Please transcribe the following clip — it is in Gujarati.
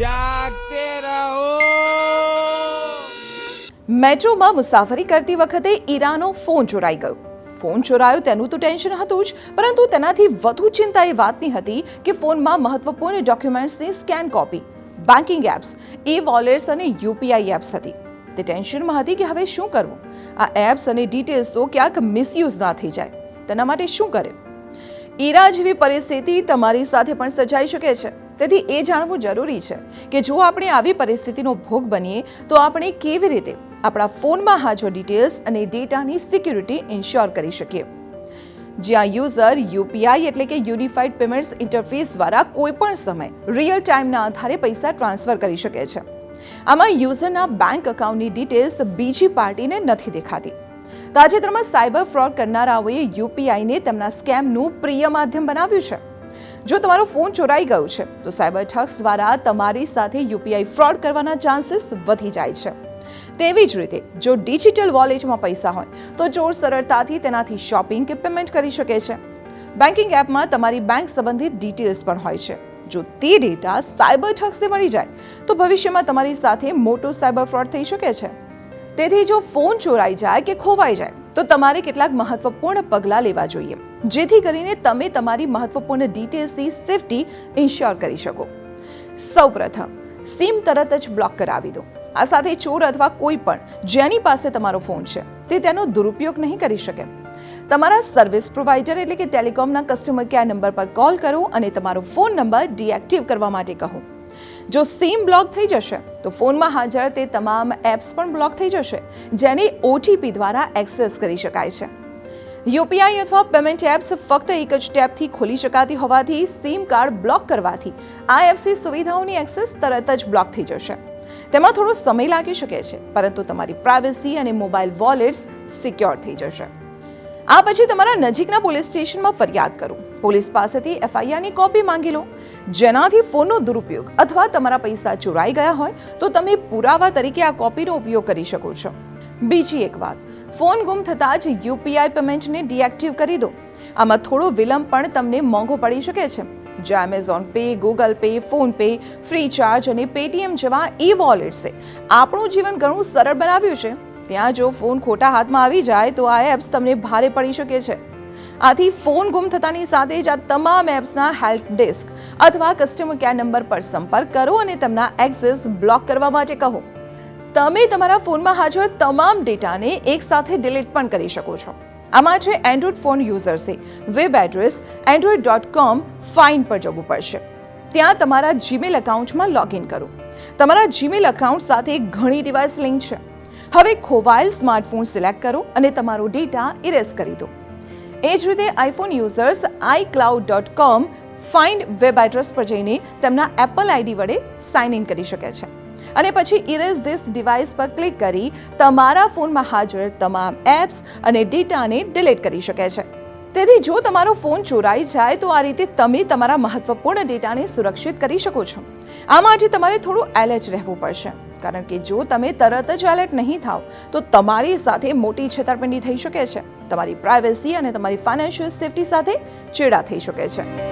જાગતે રહો. મેટ્રોમાં મુસાફરી કરતી વખતે ઈરાનો ફોન ચોરાઈ ગયો. ફોન ચોરાયો તેનું તો ટેન્શન હતું જ, પરંતુ તેનાથી વધુ ચિંતા એ વાતની હતી કે ફોનમાં મહત્વપૂર્ણ ડોક્યુમેન્ટ્સની scan copy banking apps e wallets અને યુપીઆઈ એપ્સ હતી. તે ટેન્શનમાં હતી કે હવે શું કરવું? આ એપ્સ અને ડિટેલ્સ તો ક્યાંક મિસયુઝ ના થઈ જાય. તેના માટે શું કરે? ઈરા જેવી પરિસ્થિતિ તમારી સાથે પણ સર્જાઈ શકે છે. તેથી એ જાણવું જરૂરી છે કે જો આપણે આવી પરિસ્થિતિનો ભોગ બનીએ, તો આપણે કેવી રીતે આપણા ફોનમાં હાજર ડિટેલ્સ અને ડેટાની સિક્યુરિટી ઇન્શ્યોર કરી શકીએ? જ્યાં યુઝર યુપીઆઈ એટલે કે યુનિફાઈડ પેમેન્ટ્સ ઇન્ટરફેસ દ્વારા કોઈપણ સમય રિયલ ટાઈમના આધારે પૈસા ટ્રાન્સફર કરી શકે છે. આમાં યુઝરના બેંક એકાઉન્ટની ડિટેલ્સ બીજી પાર્ટીને નથી દેખાતી. તાજેતરમાં સાયબર ફ્રોડ કરનારાઓએ યુપીઆઈને તેમના સ્કેમનું પ્રિય માધ્યમ બનાવ્યું છે. જો તમારો ફોન ચોરાઈ ગયો છે, તો સાયબર ઠગ્સ દ્વારા તમારી સાથે યુપીઆઈ ફ્રોડ કરવાના ચાન્સીસ વધી જાય છે. તેવી જ રીતે, જો ડિજિટલ વોલેટમાં પૈસા હોય, તો ચોર સરળતાથી તેનાથી શોપિંગ કે પેમેન્ટ કરી શકે છે. બેન્કિંગ એપમાં તમારી બેંક સંબંધિત ડિટેલ્સ પણ હોય છે. જો તે ડેટા સાયબર ઠગ્સને મળી જાય, તો ભવિષ્યમાં તમારી સાથે મોટો સાયબર ફ્રોડ થઈ શકે છે. તેથી જો ફોન ચોરાઈ જાય કે ખોવાઈ જાય, તો તમારે કેટલાક મહત્વપૂર્ણ પગલાં લેવા જોઈએ. જેથી કરીને તમે તમારી મહત્વપૂર્ણ ડિટેલ્સની સેફટી ઇન્શ્યોર કરી શકો. સૌપ્રથમ સિમ તરત જ બ્લોક કરાવી દો. આ સાથે ચોર અથવા કોઈ પણ જેની પાસે તમારો ફોન છે, તે તેનો દુરુપયોગ નહીં કરી શકે. તમારા સર્વિસ પ્રોવાઇડર એટલે કે ટેલિકોમના કસ્ટમર કેર નંબર પર કોલ કરો અને તમારો ફોન નંબર ડીએક્ટિવ કરવા માટે કહો. જો સિમ બ્લોક થઈ જશે, તો ફોનમાં હાજર તે તમામ એપ્સ પણ બ્લોક થઈ જશે, જેને ઓટીપી દ્વારા એક્સેસ કરી શકાય છે. યુપીઆઈ અથવા પેમેન્ટ એપ્સ ફક્ત એક જ ટેપથી ખોલી શકાતી હોવાથી સિમ કાર્ડ બ્લોક કરવાથી આ એપ્સની સુવિધાઓની એક્સેસ તરત જ બ્લોક થઈ જશે. તેમાં થોડો સમય લાગી શકે છે, પરંતુ તમારી પ્રાઇવસી અને મોબાઈલ વોલેટ્સ સિક્યોર થઈ જશે. આ પછી તમારા નજીકના પોલીસ સ્ટેશનમાં ફરિયાદ કરો. પોલીસ પાસેથી એફઆઈઆરની કોપી માંગી લો. જેનાથી ફોનનો દુરુપયોગ અથવા તમારા પૈસા ચોરાઈ ગયા હોય તો તમે પુરાવા તરીકે આ કોપીનો ઉપયોગ કરી શકો છો. બીજી એક વાત, ફોન ગુમ થતાં જ યુપીઆઈ પેમેન્ટને ડીએક્ટિવ કરી દો. આમાં થોડો વિલંબ પણ તમને મોંઘો પડી શકે છે. જે Amazon pay Google pay PhonePe free અને પેટીએમ જેવા ઈ વોલેટ્સે આપણું જીવન ઘણું સરળ બનાવ્યું છે. ત્યાં જો ફોન ખોટા હાથમાં આવી જાય તો આ એપ્સ તમને ભારે પડી શકે છે. આથી ફોન ગુમ થતાની સાથે જ આ તમામ એપ્સના હેલ્પ ડેસ્ક અથવા કસ્ટમર કેર નંબર પર સંપર્ક કરો અને તેમના એક્સેસ બ્લોક કરવા માટે કહો. તમે તમારા ફોનમાં હાજર તમામ ડેટાને એકસાથે ડિલીટ પણ કરી શકો છો. આમાં છે Android phone યુઝર્સે web address Android dot com find પર જવું પડશે. ત્યાં તમારા જીમેલ એકાઉન્ટમાં લોગિન કરો. તમારા જીમેલ એકાઉન્ટ સાથે ઘણી ડિવાઇસ લિંક છે. હવે ખોવાયેલ સ્માર્ટફોન સિલેક્ટ કરો અને તમારો ડેટા ઇરેઝ કરી દો. એ જ રીતે iPhone users iCloud dot com find web address પર જઈને તેમના એપલ આઈડી વડે સાઇન ઇન કરી શકે છે. અને પછી ઇરેઝ ધીસ ડિવાઇસ પર ક્લિક કરી તમારા ફોનમાં હાજર તમામ એપ્સ અને ડેટાને ડિલીટ કરી શકે છે. તેથી જો તમારો ફોન ચોરાઈ જાય તો આ રીતે તમે તમારા મહત્વપૂર્ણ ડેટાને સુરક્ષિત કરી શકો છો. આ માટે તમારે થોડું એલર્ટ રહેવું પડશે. કારણ કે જો તમે તરત જ એલર્ટ નહીં થાવ, તો તમારી સાથે મોટી છેતરપિંડી થઈ શકે છે. તમારી પ્રાઇવસી અને તમારી ફાઇનાન્શિયલ સેફટી સાથે ચેડા થઈ શકે છે.